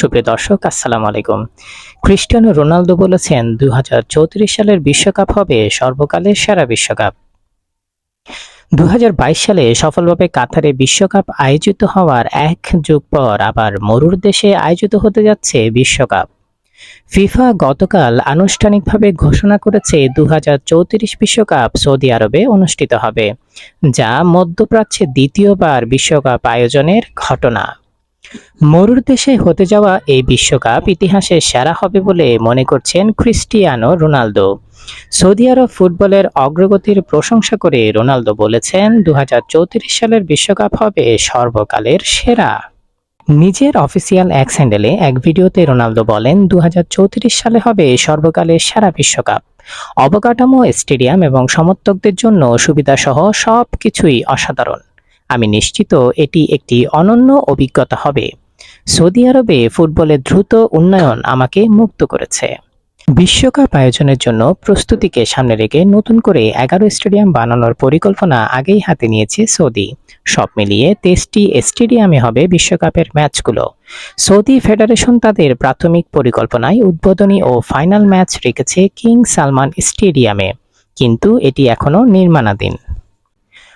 সুপ্রিয় দর্শক, আসসালামু আলাইকুম। ক্রিস্টিয়ানো রোনালদো বলেছেন দু হাজার চৌত্রিশ সালের বিশ্বকাপ হবে সর্বকালের সেরা বিশ্বকাপ। দুই হাজার বাইশ সালে সফলভাবে কাতারে বিশ্বকাপ আয়োজিত হওয়ার এক যুগ পর আবার মরুর দেশে আয়োজিত হতে যাচ্ছে বিশ্বকাপ। ফিফা গতকাল আনুষ্ঠানিকভাবে ঘোষণা করেছে দু বিশ্বকাপ সৌদি আরবে অনুষ্ঠিত হবে, যা মধ্যপ্রাচ্যে দ্বিতীয়বার বিশ্বকাপ আয়োজনের ঘটনা। মরুর দেশে হতে যাওয়া এই বিশ্বকাপ ইতিহাসে সেরা হবে বলে মনে করছেন ক্রিস্টিয়ানো রোনালদো। সৌদি আরব ফুটবলের অগ্রগতির প্রশংসা করে রোনালদো বলেছেন দু হাজার চৌত্রিশ সালের বিশ্বকাপ হবে সর্বকালের সেরা। নিজের অফিসিয়াল এক স্যান্ডেলে এক ভিডিওতে রোনালদো বলেন দু হাজার চৌত্রিশ সালে হবে সর্বকালের সেরা বিশ্বকাপ। অবকাঠামো, স্টেডিয়াম এবং সমর্থকদের জন্য সুবিধাসহ সব কিছুই অসাধারণ। আমি নিশ্চিত এটি একটি অনন্য অভিজ্ঞতা হবে। সৌদি আরবে ফুটবলের দ্রুত উন্নয়ন আমাকে মুক্ত করেছে। বিশ্বকাপ আয়োজনের জন্য প্রস্তুতিকে সামনে রেখে নতুন করে এগারো স্টেডিয়াম বানানোর পরিকল্পনা আগেই হাতে নিয়েছে সৌদি। সব মিলিয়ে তেইশটি স্টেডিয়ামে হবে বিশ্বকাপের ম্যাচগুলো। সৌদি ফেডারেশন তাদের প্রাথমিক পরিকল্পনায় উদ্বোধনী ও ফাইনাল ম্যাচ রেখেছে কিং সালমান স্টেডিয়ামে। কিন্তু এটি এখনও নির্মাণাধীন।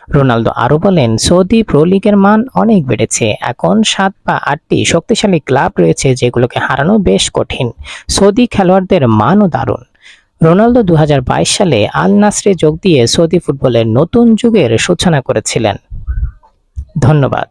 রোনালদো আরও বলেন, সৌদি প্রো লিগের মান অনেক বেড়েছে। এখন সাত বা আটটি শক্তিশালী ক্লাব রয়েছে যেগুলোকে হারানো বেশ কঠিন। সৌদি খেলোয়াড়দের মানও দারুণ। রোনালদো দু হাজার বাইশ সালে আল নাসরে যোগ দিয়ে সৌদি ফুটবলের নতুন যুগের সূচনা করেছিলেন। ধন্যবাদ।